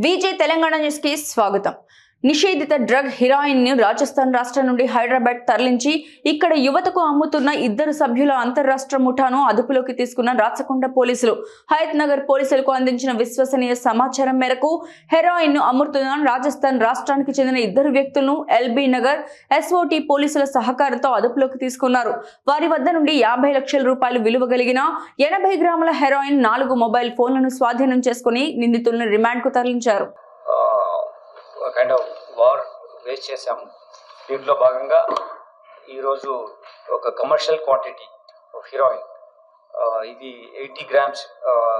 Vijay Telangana news కి స్వాగతం నిషేధిత డ్రగ్ హిరాయిన్ని రాజస్థాన్ రాష్ట్రం నుండి హైదరాబాద్ తరలించి ఇక్కడ యువతకు అమ్ముతున్న ఇద్దరు సభ్యుల అంతర్రాష్ట్ర ముఠాను అదుపులోకి తీసుకున్న రాచకొండ పోలీసులు. హయత్ నగర్ పోలీసులకు అందించిన విశ్వసనీయ సమాచారం మేరకు హెరాయిన్ను అమ్ముతున్న రాజస్థాన్ రాష్ట్రానికి చెందిన ఇద్దరు వ్యక్తులను ఎల్బీ నగర్ ఎస్ఓటి పోలీసుల సహకారంతో అదుపులోకి తీసుకున్నారు. వారి వద్ద నుండి యాభై లక్షల రూపాయలు విలువ కలిగిన ఎనభై గ్రాముల హెరాయిన్ నాలుగు మొబైల్ ఫోన్లను స్వాధీనం చేసుకుని నిందితులను రిమాండ్కు తరలించారు kind of వార్ వేస్ట్ చేశాము. దీంట్లో భాగంగా ఈరోజు ఒక కమర్షియల్ క్వాంటిటీ హీరోయిన్ ఇది ఎయిటీ గ్రామ్స్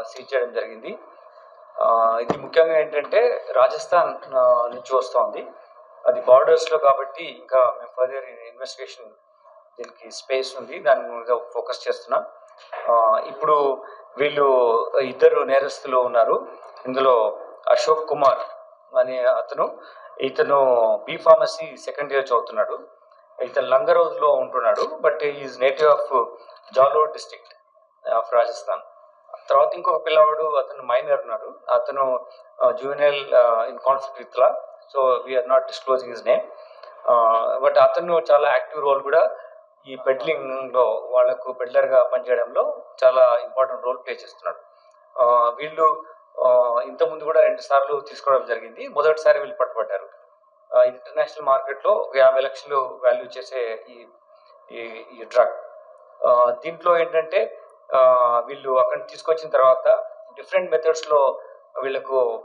సీజ్ చేయడం జరిగింది. ఇది ముఖ్యంగా ఏంటంటే రాజస్థాన్ నుంచి వస్తోంది. అది బార్డర్స్లో కాబట్టి ఇంకా మేము ఫర్దర్ ఇన్వెస్టిగేషన్ దీనికి స్పేస్ ఉంది. దాని మీద ఫోకస్ చేస్తున్నాం. ఇప్పుడు వీళ్ళు ఇద్దరు నేరస్తులు ఉన్నారు. ఇందులో అశోక్ కుమార్ అనే అతను ఇతను బీ ఫార్మసీ సెకండ్ ఇయర్ చదువుతున్నాడు. ఇతను లంగరోజ్లో ఉంటున్నాడు but is native of Jalore district of Rajasthan తర్వాత ఇంకొక పిల్లవాడు అతను మైనర్ ఉన్నాడు. అతను juvenile in conflict with law so we are not disclosing his name but అతను చాలా యాక్టివ్ రోల్ కూడా ఈ పెడ్లింగ్లో వాళ్ళకు పెడ్లర్గా పనిచేయడంలో చాలా ఇంపార్టెంట్ రోల్ ప్లే చేస్తున్నాడు. వీళ్ళు ఇంతకుముందు కూడా రెండు సార్లు తీసుకోవడం జరిగింది. మొదటిసారి వీళ్ళు పట్టుబడ్డారు ఇంటర్నేషనల్ మార్కెట్లో ఒక యాభై లక్షలు వాల్యూ చేసే ఈ ఈ- డ్రగ్. దీంట్లో ఏంటంటే వీళ్ళు అక్కడ తీసుకొచ్చిన తర్వాత డిఫరెంట్ మెథడ్స్లో వీళ్ళకు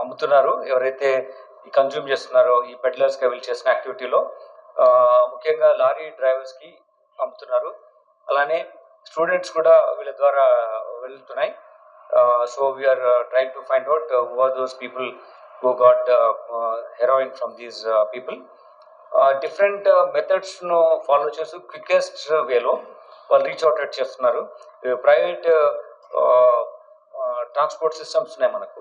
అమ్ముతున్నారు. ఎవరైతే ఈ కన్జ్యూమ్ చేస్తున్నారో ఈ పెడ్లర్స్గా వీళ్ళు చేసిన యాక్టివిటీలో ముఖ్యంగా లారీ డ్రైవర్స్కి అమ్ముతున్నారు. అలానే స్టూడెంట్స్ కూడా వీళ్ళ ద్వారా వెళ్తున్నాయి. So are trying to find out who are those people who got heroin from these people different మెథడ్స్ను follow చేస్తూ క్విక్కెస్ట్ వేలో వాళ్ళు రీచ్ అవుట్ చేస్తున్నారు. ప్రైవేట్ ట్రాన్స్పోర్ట్ సిస్టమ్స్ ఉన్నాయి మనకు.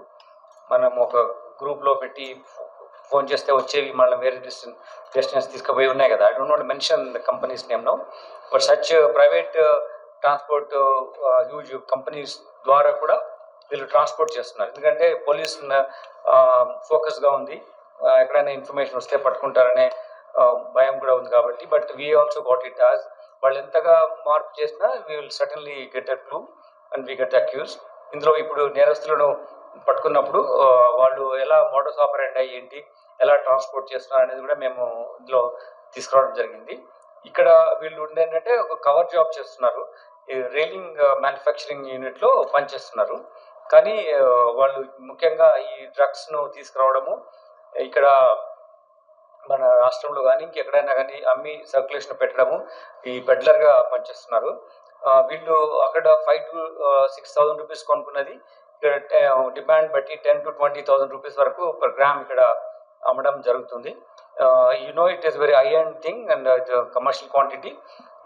మనం ఒక గ్రూప్లో పెట్టి ఫోన్ చేస్తే వచ్చేవి మళ్ళీ వేరే డిస్టెన్స్ డెస్టినేషన్ తీసుకుపోయి ఉన్నాయి కదా. I don't not mention the companies name no but such private transport huge companies ద్వారా కూడా వీళ్ళు ట్రాన్స్పోర్ట్ చేస్తున్నారు. ఎందుకంటే పోలీస్ ఫోకస్గా uh, ఉంది. Uh, ఎక్కడైనా ఇన్ఫర్మేషన్ వస్తే పట్టుకుంటారనే uh, భయం కూడా ఉంది కాబట్టి. But we also got it as వాళ్ళు ఎంతగా మార్పు చేసినా we will suddenly get a clue and we get accused ఇందులో ఇప్పుడు నేరస్తులను పట్టుకున్నప్పుడు వాళ్ళు ఎలా మోడల్స్ ఆపరేట్ అయ్యి ఏంటి ఎలా ట్రాన్స్పోర్ట్ చేస్తున్నారు అనేది కూడా మేము ఇందులో తీసుకురావడం జరిగింది. ఇక్కడ వీళ్ళు ఉండేంటంటే ఒక కవర్ జాబ్ చేస్తున్నారు. రైలింగ్ మ్యానుఫ్యాక్చరింగ్ యూనిట్లో పనిచేస్తున్నారు. కానీ వాళ్ళు ముఖ్యంగా ఈ డ్రగ్స్ను తీసుకురావడము ఇక్కడ మన రాష్ట్రంలో కానీ ఇంకెక్కడైనా కానీ అమ్మి సర్క్యులేషన్ పెట్టడము ఈ పెడ్లర్గా పనిచేస్తున్నారు. వీళ్ళు అక్కడ five to six thousand rupees కొనుక్కున్నది. ఇక్కడ డిమాండ్ బట్టి ten to twenty thousand rupees వరకు పర్ గ్రామ్ ఇక్కడ అమ్మడం జరుగుతుంది. You know it is very high and thing and commercial quantity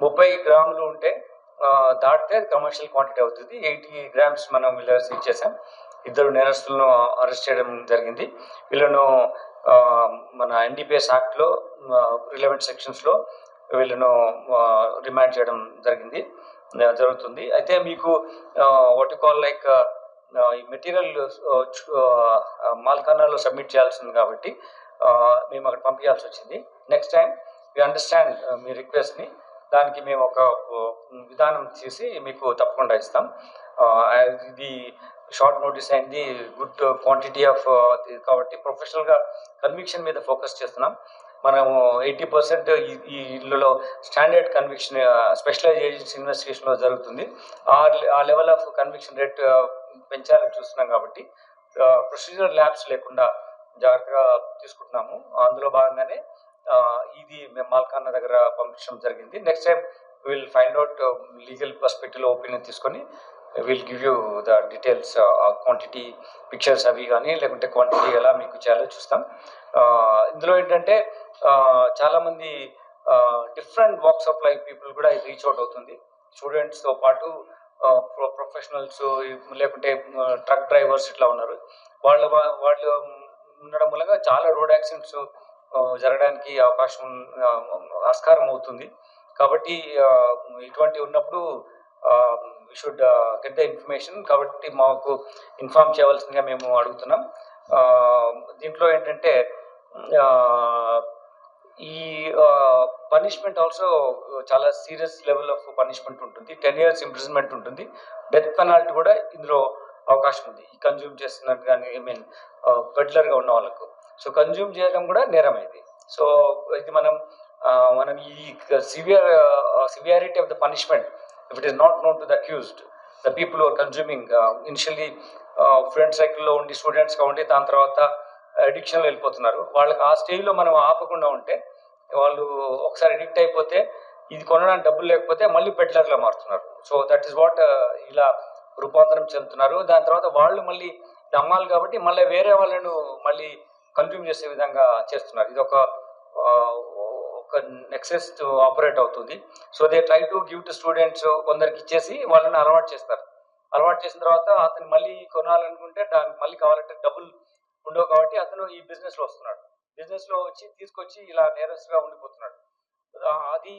ముప్పై గ్రాములు ఉంటే ఆ, దాటితే కమర్షియల్ క్వాంటిటీ అవుతుంది. ఎయిటీ గ్రామ్స్ మనం వీళ్ళ సీజ్ చేసాం ఇద్దరు నేరస్తులను అరెస్ట్ చేయడం జరిగింది. వీళ్ళను మన ఎన్డీపీఎస్ యాక్ట్లో రిలవెంట్ సెక్షన్స్లో వీళ్ళను రిమాండ్ చేయడం జరిగింది. జరుగుతుంది. అయితే మీకు వాట్ కాల్ లైక్ ఈ మెటీరియల్ మాల్ఖానాలో సబ్మిట్ చేయాల్సింది కాబట్టి మేము అక్కడ పంపించాల్సి వచ్చింది. నెక్స్ట్ టైం వి అండర్స్టాండ్ మీ రిక్వెస్ట్ని దానికి మేము ఒక విధానం చేసి మీకు తప్పకుండా ఇస్తాం. ఇది షార్ట్ నోటీస్ అయింది గుడ్ క్వాంటిటీ ఆఫ్ కాబట్టి ప్రొఫెషనల్గా కన్విక్షన్ మీద ఫోకస్ చేస్తున్నాం. మనము ఎయిటీ పర్సెంట్ ఈ ఇళ్ళలో స్టాండర్డ్ కన్విక్షన్ స్పెషలైజ్ ఏజెన్సీ ఇన్వెస్టిగేషన్లో జరుగుతుంది. ఆ ఆ లెవెల్ ఆఫ్ కన్విక్షన్ రేట్ పెంచాలని చూస్తున్నాం కాబట్టి ప్రొసీజర్ ల్యాబ్స్ లేకుండా జాగ్రత్తగా తీసుకుంటున్నాము. అందులో భాగంగానే ఇది మేము మాల్కాన్న దగ్గర పంపించడం జరిగింది. Next time will find out legal పర్స్పెక్టివ్లో opinion తీసుకొని will give you the details quantity pictures అవి కానీ లేకుంటే క్వాంటిటీ ఎలా మీకు చేయాలో చూస్తాం. ఇందులో ఏంటంటే చాలామంది different walks of life people కూడా ఇది రీచ్ అవుట్ అవుతుంది. స్టూడెంట్స్తో పాటు ప్రొఫెషనల్స్ లేకుంటే ట్రక్ డ్రైవర్స్ ఇట్లా ఉన్నారు. వాళ్ళ వాళ్ళు ఉండడం మూలంగా చాలా రోడ్ యాక్సిడెంట్స్ జరగడానికి అవకాశం ఆస్కారం అవుతుంది. కాబట్టి ఇటువంటి ఉన్నప్పుడు షుడ్ గెట్ ద ఇన్ఫర్మేషన్ కాబట్టి మాకు ఇన్ఫార్మ్ చేయవలసిందిగా మేము అడుగుతున్నాం. దీంట్లో ఏంటంటే ఈ పనిష్మెంట్ ఆల్సో చాలా సీరియస్ లెవెల్ ఆఫ్ పనిష్మెంట్ ఉంటుంది. టెన్ ఇయర్స్ ఇంప్రిజన్మెంట్ ఉంటుంది. డెత్ పెనాల్టీ కూడా ఇందులో అవకాశం ఉంది. ఈ కన్జ్యూమ్ చేస్తున్నట్టు కానీ ఐ మీన్ పెడ్లర్గా ఉన్న వాళ్ళకు. సో కన్జ్యూమ్ చేయడం కూడా నేరం ఇది సో ఇది మనం మనం ఈ severe severity of the punishment if it is not known to the accused the people are consuming initially friend సర్కిల్లో ఉండి స్టూడెంట్స్గా ఉండి దాని తర్వాత అడిక్షన్లో వెళ్ళిపోతున్నారు. వాళ్ళకి ఆ స్టేజ్లో మనం ఆపకుండా ఉంటే వాళ్ళు ఒకసారి అడిక్ట్ అయిపోతే ఇది కొనడానికి డబ్బులు లేకపోతే మళ్ళీ పెడ్లర్లా మారుతున్నారు. సో దట్ ఈస్ వాట్ ఇలా రూపాంతరం చెందుతున్నారు. దాని తర్వాత వాళ్ళు మళ్ళీ నమ్మాలి కాబట్టి మళ్ళీ వేరే వాళ్ళను మళ్ళీ కన్జ్యూమ్ చేసే విధంగా చేస్తున్నారు. ఇది ఒక ఒక నెక్సెస్ ఆపరేట్ అవుతుంది. So they try to give to students కొందరికి ఇచ్చేసి వాళ్ళని అలవాటు చేస్తారు. అలవాటు చేసిన తర్వాత అతను మళ్ళీ కొనాలనుకుంటే దానికి మళ్ళీ కావాలంటే డబ్బులు ఉండవు కాబట్టి అతను ఈ బిజినెస్లో వస్తున్నాడు. బిజినెస్లో వచ్చి తీసుకొచ్చి ఇలా నేరస్గా ఉండిపోతున్నాడు. అది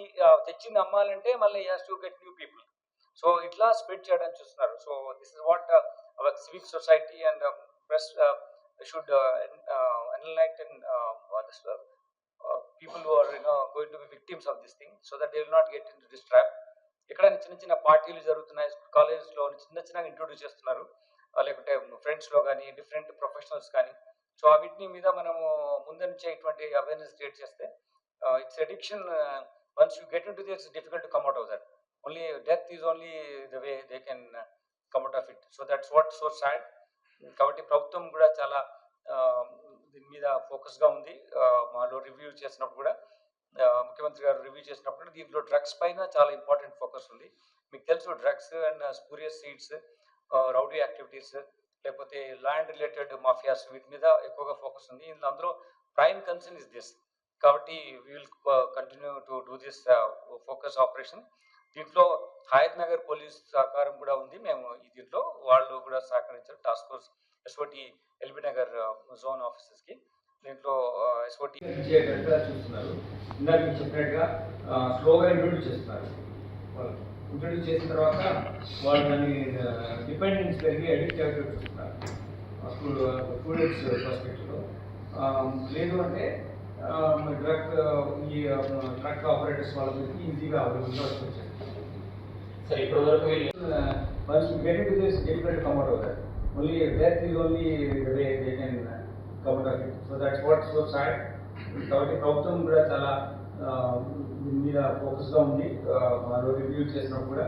తెచ్చింది అమ్మాలంటే మళ్ళీ has to get new people so ఇట్లా స్ప్రెడ్ చేయడానికి చూస్తున్నారు. So this is what our civic society and press should enlighten this people who are you know, going to victims victims this thing so that that they not not get into this trap ఇక్కడ చిన్న చిన్న పార్టీలు జరుగుతున్నాయి. కాలేజెస్లో చిన్న చిన్నగా introduce చేస్తున్నారు. లేకుంటే ఫ్రెండ్స్లో కానీ డిఫరెంట్ ప్రొఫెషనల్స్ కానీ. సో ఆ వీటిని మీద మనము ముందు నుంచే ఇటువంటి అవేర్నెస్ క్రియేట్ చేస్తే it's addiction once you get in to this difficult to come out of that only death is only the way they can come out of it so that's what so sad కాబట్టి ప్రభుత్వం కూడా చాలా దీని మీద ఫోకస్గా ఉంది. మాలో review చేసినప్పుడు కూడా ముఖ్యమంత్రి గారు రివ్యూ చేసినప్పుడు దీంట్లో డ్రగ్స్ పైన చాలా ఇంపార్టెంట్ ఫోకస్ ఉంది. మీకు తెలుసు drugs and spurious seeds rowdy activities లేకపోతే ల్యాండ్ రిలేటెడ్ మాఫియాస్ వీటి మీద ఎక్కువగా ఫోకస్ ఉంది. ఇందులో అందులో ప్రైమ్ కన్సర్న్ ఇస్ దిస్ కాబట్టి will continue to do this focus operation దీంట్లో హయత్ నగర్ పోలీస్ సహకారం కూడా ఉంది. మేము ఈ దీంట్లో వాళ్ళు కూడా సహకరించారు. Task force SOT LB Nagar zone ఆఫీసర్స్కి దీంట్లో ఎస్ఓటి చూస్తున్నారు. ఇందాక మీకు చెప్పినట్టుగా స్లోగా ఇంట్రొడ్యూస్ చేస్తున్నారు. వాళ్ళు ఇంట్రొడ్యూస్ చేసిన తర్వాత వాళ్ళు దాన్ని డిపెండెన్స్ పెరిగి అడిక్ట్ అయ్యేటట్టు చూస్తున్నారు స్కూల్ స్టూడెంట్స్ పర్స్పెక్టివ్లో. లేదు అంటే డ్రగ్ ఈ ట్రక్ ఆపరేటర్స్ వాళ్ళకి ఈజీగా అవైలబుల్గా వచ్చేది సార్ ఇప్పటి వరకు వీళ్ళు once you get only this, difficult to come so that's that. Only death uh, కాబట్టి ప్రభుత్వం కూడా చాలా మీద ఫోకస్గా ఉంది. మరో వాళ్ళు రివ్యూ చేసినప్పుడు కూడా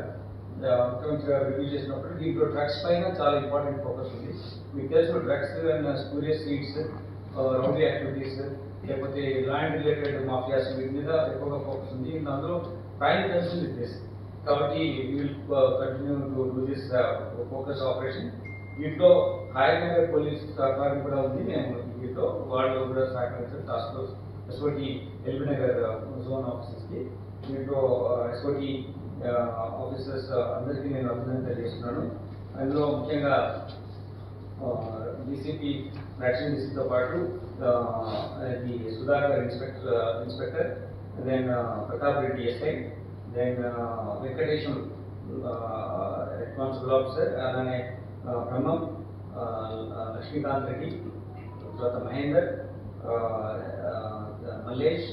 ముఖ్యమంత్రి గారు రివ్యూ చేసినప్పుడు దీంట్లో డ్రగ్స్ పైన చాలా ఇంపార్టెంట్ ఫోకస్ ఉంది. మీకు తెలుసు drugs and spurious seeds rowdy activities లేకపోతే ల్యాండ్ రిలేటెడ్ మాఫియాస్ వీటి మీద ఎక్కువగా ఫోకస్ ఉంది. అందులో ప్రైమ్ కన్సర్న్ ఇస్ కాబట్టి will continue to do this focus operation దీంట్లో హైదరాబాద్ పోలీస్ సహకారం కూడా ఉంది. మేము దీంట్లో వాళ్ళు కూడా సహకరించారు. Task force SOT LB Nagar zone ఆఫీసర్స్కి దీంట్లో uh, SOT officers uh, uh, అందరికీ నేను అభినందన తెలియజేస్తున్నాను. అందులో ముఖ్యంగా డీసీపీ నర్సింగ్ డీసీతో పాటు ఈ Sudhakar inspector inspector then Pratap Reddy SI then Venkatesham responsible officer అలానే uh, బ్రహ్మం uh, లక్ష్మీకాంత్ రెడ్డి తర్వాత Mahender uh, uh, Mallesh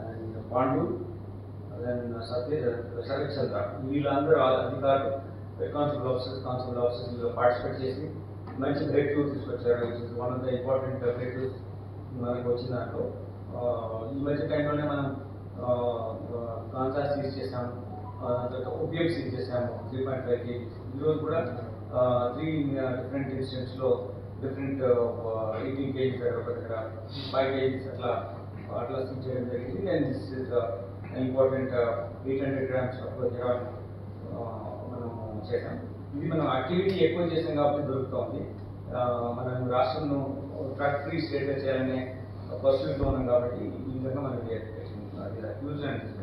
and Pandu then Satya Sharath Chandra వీళ్ళందరూ ఆ అధికారులు responsible officers constable officers participate చేసి మంచి బ్రేక్ త్రూ తీసుకొచ్చారు one of the important breakthroughs మనకు వచ్చిన దాంట్లో ఆ, ఈ మధ్య టైంలోనే మనం కాన్సాస్ సీజ్ చేసాము ఆ, తర్వాత ఓపిఎం సీజ్ చేసాము త్రీ పాయింట్ ఫైవ్ కేజీ ఈరోజు కూడా త్రీ డిఫరెంట్ ఇన్సిడెంట్స్లో డిఫరెంట్ ఎయిటీన్ కేజీస్ ఒక దగ్గర ఫైవ్ కేజీస్ అట్లా అట్లా సీజ్ చేయడం జరిగింది. And this is important eight hundred grams of heroin మనం చేసాం ఇది మనం యాక్టివిటీ ఎక్కువ చేసాం కాబట్టి దొరుకుతోంది. మనం రాష్ట్రంను ట్రక్ ఫ్రీ స్టేట్ చేయాలనే పరిస్థితిలో ఉన్నాం కాబట్టి ఈ విధంగా మనకి హ్యూజ్ అండ్